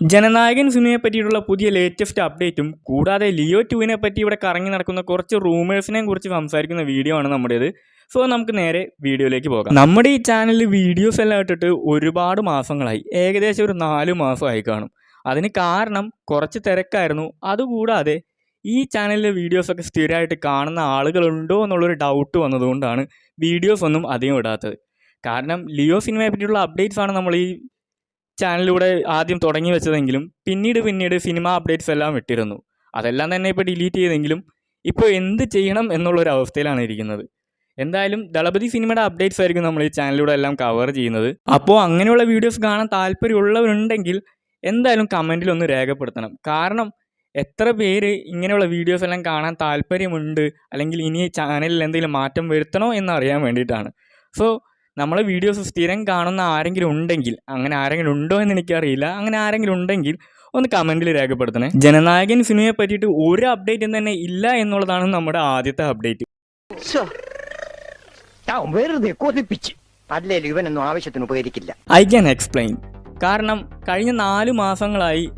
ജനനായകൻ സിനിമയെ പറ്റിയിട്ടുള്ള പുതിയ ലേറ്റസ്റ്റ് അപ്ഡേറ്റും കൂടാതെ ലിയോ ടുവിനെ പറ്റി ഇവിടെ കറങ്ങി നടക്കുന്ന കുറച്ച് റൂമേഴ്സിനെ കുറിച്ച് സംസാരിക്കുന്ന വീഡിയോ ആണ് നമ്മുടേത്. സോ നമുക്ക് നേരെ വീഡിയോയിലേക്ക് പോകാം. നമ്മുടെ ഈ ചാനലിൽ വീഡിയോസ് എല്ലാം ഇട്ടിട്ട് ഒരുപാട് മാസങ്ങളായി. ഏകദേശം ഒരു നാല് മാസമായി കാണും. അതിന് കാരണം കുറച്ച് തിരക്കായിരുന്നു. അതുകൂടാതെ ഈ ചാനലിലെ വീഡിയോസൊക്കെ സ്ഥിരമായിട്ട് കാണുന്ന ആളുകളുണ്ടോ എന്നുള്ളൊരു ഡൗട്ട് വന്നതുകൊണ്ടാണ് വീഡിയോസ് ഒന്നും അധികം ഇടാത്തത്. കാരണം ലിയോ സിനിമയെ പറ്റിയുള്ള അപ്ഡേറ്റ്സ് ആണ് നമ്മൾ ഈ ചാനലിലൂടെ ആദ്യം തുടങ്ങി വെച്ചതെങ്കിലും പിന്നീട് പിന്നീട് സിനിമ അപ്ഡേറ്റ്സ് എല്ലാം ഇട്ടിരുന്നു അതെല്ലാം തന്നെ ഇപ്പോൾ ഡിലീറ്റ് ചെയ്തെങ്കിലും ഇപ്പോൾ എന്ത് ചെയ്യണം എന്നുള്ളൊരു അവസ്ഥയിലാണ് ഇരിക്കുന്നത്. എന്തായാലും ദളപതി സിനിമയുടെ അപ്ഡേറ്റ്സ് ആയിരിക്കും നമ്മൾ ഈ ചാനലിലൂടെ എല്ലാം കവർ ചെയ്യുന്നത്. അപ്പോൾ അങ്ങനെയുള്ള വീഡിയോസ് കാണാൻ താല്പര്യമുള്ളവരുണ്ടെങ്കിൽ എന്തായാലും കമന്റിൽ ഒന്ന് രേഖപ്പെടുത്തണം. കാരണം എത്ര പേര് ഇങ്ങനെയുള്ള വീഡിയോസ് എല്ലാം കാണാൻ താല്പര്യമുണ്ട് അല്ലെങ്കിൽ ഇനി ചാനലിൽ എന്തെങ്കിലും മാറ്റം വരുത്തണോ എന്ന് അറിയാൻ വേണ്ടിയിട്ടാണ്. സോ നമ്മളെ വീഡിയോസ് സ്ഥിരം കാണുന്ന ആരെങ്കിലും ഉണ്ടെങ്കിൽ അങ്ങനെ ആരെങ്കിലും ഉണ്ടോ എന്ന് എനിക്കറിയില്ല അങ്ങനെ ആരെങ്കിലും ഉണ്ടെങ്കിൽ ഒന്ന് കമന്റിൽ രേഖപ്പെടുത്തണേ. ജനനായകൻ സിനിമയെ പറ്റിയിട്ട് ഒരു അപ്ഡേറ്റും തന്നെ ഇല്ല എന്നുള്ളതാണ് നമ്മുടെ ആദ്യത്തെ അപ്ഡേറ്റ് വെറുതെ കൊതിപ്പിച്ച്. അല്ലേലും ഇവനൊന്നും ആവശ്യത്തിന് ഉപകരിക്കില്ല. ഐ ക്യാൻ എക്സ്പ്ലെയിൻ കാരണം കഴിഞ്ഞ നാല് മാസങ്ങളായി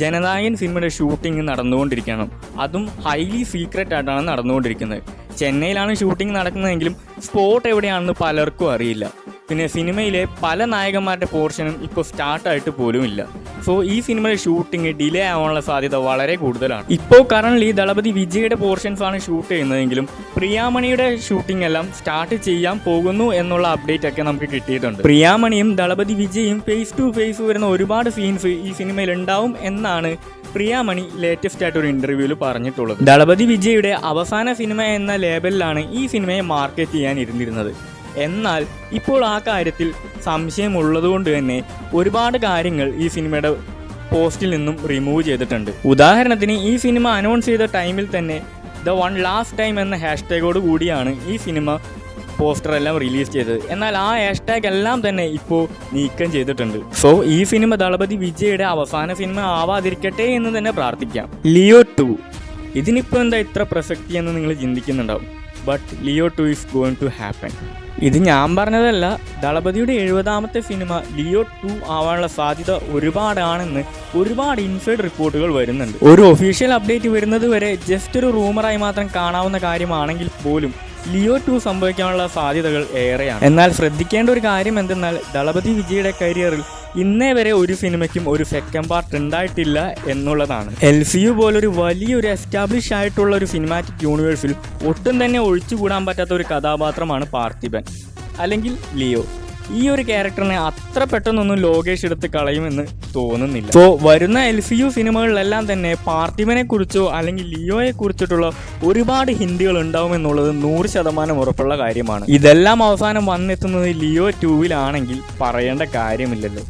ജനനായകൻ സിനിമയുടെ ഷൂട്ടിംഗ് നടന്നുകൊണ്ടിരിക്കണം. അതും ഹൈലി സീക്രട്ട് ആയിട്ടാണ് നടന്നുകൊണ്ടിരിക്കുന്നത്. ചെന്നൈയിലാണ് ഷൂട്ടിംഗ് നടക്കുന്നതെങ്കിലും സ്പോട്ട് എവിടെയാണെന്ന് പലർക്കും അറിയില്ല. പിന്നെ സിനിമയിലെ പല നായകന്മാരുടെ പോർഷനും ഇപ്പോൾ സ്റ്റാർട്ടായിട്ട് പോലും ഇല്ല. സോ ഈ സിനിമയുടെ ഷൂട്ടിംഗ് ഡിലേ ആവാനുള്ള സാധ്യത വളരെ കൂടുതലാണ്. ഇപ്പോൾ കറണ്ട്ലി ദളപതി വിജയുടെ പോർഷൻസ് ആണ് ഷൂട്ട് ചെയ്യുന്നതെങ്കിലും പ്രിയാമണിയുടെ ഷൂട്ടിംഗ് എല്ലാം സ്റ്റാർട്ട് ചെയ്യാൻ പോകുന്നു എന്നുള്ള അപ്ഡേറ്റ് ഒക്കെ നമുക്ക് കിട്ടിയിട്ടുണ്ട്. പ്രിയാമണിയും ദളപതി വിജയും ഫേസ് ടു ഫേസ് വരുന്ന ഒരുപാട് സീൻസ് ഈ സിനിമയിൽ ഉണ്ടാവും എന്നാണ് പ്രിയാമണി ലേറ്റസ്റ്റ് ആയിട്ട് ഒരു ഇന്റർവ്യൂവിൽ പറഞ്ഞിട്ടുള്ളത്. ദളപതി വിജയുടെ അവസാന സിനിമ എന്ന ലേബലിലാണ് ഈ സിനിമയെ മാർക്കറ്റ് ചെയ്യാൻ ഇരുന്നിരുന്നത്. എന്നാൽ ഇപ്പോൾ ആ കാര്യത്തിൽ സംശയമുള്ളതുകൊണ്ട് തന്നെ ഒരുപാട് കാര്യങ്ങൾ ഈ സിനിമയുടെ പോസ്റ്റിൽ നിന്നും റിമൂവ് ചെയ്തിട്ടുണ്ട്. ഉദാഹരണത്തിന് ഈ സിനിമ അനൗൺസ് ചെയ്ത ടൈമിൽ തന്നെ ദ വൺ ലാസ്റ്റ് ടൈം എന്ന ഹാഷ്ടാഗോട് കൂടിയാണ് ഈ സിനിമ പോസ്റ്റർ എല്ലാം റിലീസ് ചെയ്തത്. എന്നാൽ ആ ഹാഷ്ടാഗ് എല്ലാം തന്നെ ഇപ്പോൾ നീക്കം ചെയ്തിട്ടുണ്ട്. സോ ഈ സിനിമ ദളപതി വിജയുടെ അവസാന സിനിമ ആവാതിരിക്കട്ടെ എന്ന് തന്നെ പ്രാർത്ഥിക്കാം. ലിയോ ടു ഇതിനിപ്പോൾ എന്താ ഇത്ര പ്രസക്തി എന്ന് നിങ്ങൾ ചിന്തിക്കുന്നുണ്ടാവും? But Leo two is going to happen ഇത് ഞാൻ പറഞ്ഞതല്ല. ദളപതിയുടെ എഴുപതാമത്തെ സിനിമ ലിയോ ടു ആവാനുള്ള സാധ്യത ഒരുപാടാണെന്ന് ഒരുപാട് ഇൻസൈഡ് റിപ്പോർട്ടുകൾ വരുന്നുണ്ട്. ഒരു ഒഫീഷ്യൽ അപ്ഡേറ്റ് വരുന്നത് വരെ ജസ്റ്റ് ഒരു റൂമറായി മാത്രം കാണാവുന്ന കാര്യമാണെങ്കിൽ പോലും ലിയോ ടു സംഭവിക്കാനുള്ള സാധ്യതകൾ ഏറെയാണ്. എന്നാൽ ശ്രദ്ധിക്കേണ്ട ഒരു കാര്യം എന്തെന്നാൽ ദളപതി വിജയുടെ കരിയറിൽ ഇന്നേ വരെ ഒരു സിനിമയ്ക്കും ഒരു സെക്കൻഡ് പാർട്ട് ഉണ്ടായിട്ടില്ല എന്നുള്ളതാണ്. എൽ സി യു പോലൊരു വലിയൊരു എസ്റ്റാബ്ലിഷ് ആയിട്ടുള്ള ഒരു സിനിമാറ്റിക് യൂണിവേഴ്സിൽ ഒട്ടും തന്നെ ഒഴിച്ചുകൂടാൻ പറ്റാത്ത ഒരു കഥാപാത്രമാണ് പാർത്ഥിപൻ അല്ലെങ്കിൽ ലിയോ. ഈ ഒരു ക്യാരക്ടറിനെ അത്ര പെട്ടെന്നൊന്നും ലോകേഷ് എടുത്ത് കളയുമെന്ന് തോന്നുന്നില്ല. സോ വരുന്ന എൽ സി യു സിനിമകളിലെല്ലാം തന്നെ പാർത്ഥിവനെ കുറിച്ചോ അല്ലെങ്കിൽ ലിയോയെ കുറിച്ചിട്ടുള്ള ഒരുപാട് ഹിന്ദികൾ ഉണ്ടാവുമെന്നുള്ളത് നൂറ് ശതമാനം ഉറപ്പുള്ള കാര്യമാണ്. ഇതെല്ലാം അവസാനം വന്നെത്തുന്നത് ലിയോ ടൂവിലാണെങ്കിൽ പറയേണ്ട കാര്യമില്ലല്ലോ.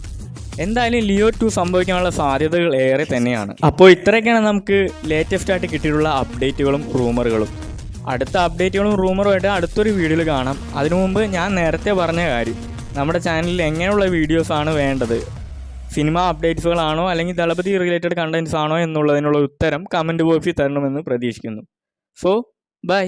എന്തായാലും ലിയോ ടു സംഭവിക്കാനുള്ള സാധ്യതകൾ ഏറെ തന്നെയാണ്. അപ്പോൾ ഇത്രയൊക്കെയാണ് നമുക്ക് ലേറ്റസ്റ്റ് ആയിട്ട് കിട്ടിയിട്ടുള്ള അപ്ഡേറ്റുകളും റൂമറുകളും അടുത്ത അപ്ഡേറ്റുകളും റൂമറുമായിട്ട് അടുത്തൊരു വീഡിയോയിൽ കാണാം. അതിനു മുമ്പ് ഞാൻ നേരത്തെ പറഞ്ഞ കാര്യം നമ്മുടെ ചാനലിൽ എങ്ങനെയുള്ള വീഡിയോസാണ് വേണ്ടത്? സിനിമ അപ്ഡേറ്റ്സുകളാണോ അല്ലെങ്കിൽ ദളപതി റിലേറ്റഡ് കണ്ടൻസ് ആണോ എന്നുള്ളതിനുള്ള ഉത്തരം കമന്റ് ബോക്സിൽ തരണമെന്ന് പ്രതീക്ഷിക്കുന്നു. So by